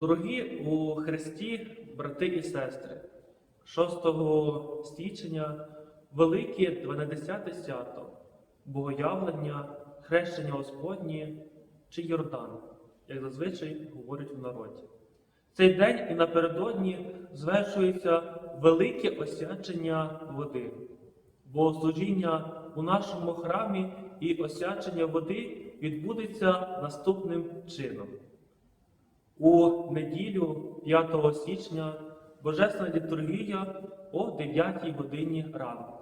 Дорогі у Христі, брати і сестри, 6 січня велике 12 свято, Богоявлення, хрещення Господнє чи Йордан, як зазвичай говорять в народі. Цей день і напередодні звершується велике освячення води, богослужіння у нашому храмі і освячення води відбудеться наступним чином. У неділю 5 січня Божественна літургія о 9 годині ранку.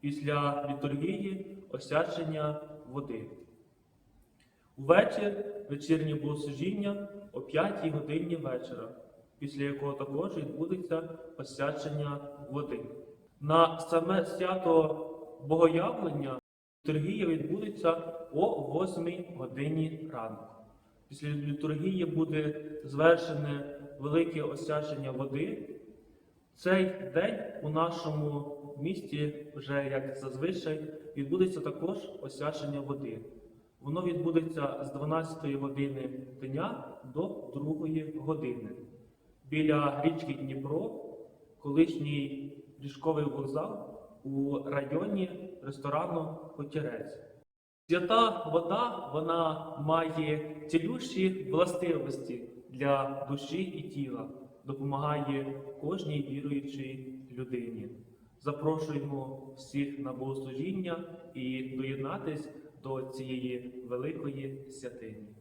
Після літургії освячення води. Увечір вечірнє богослужіння о 5 годині вечора, після якого також відбудеться освячення води. На саме свято Богоявлення літургія відбудеться о 8 годині ранку. Після літургії буде звершене велике освячення води. Цей день у нашому місті, вже як зазвичай, відбудеться також освячення води. Воно відбудеться з 12 години дня до 2 години. Біля річки Дніпро, колишній річковий вокзал у районі ресторану Хотірець. Свята вода вона має цілющі властивості для душі і тіла, допомагає кожній віруючій людині. Запрошуємо всіх на богослужіння і доєднатись до цієї великої святині.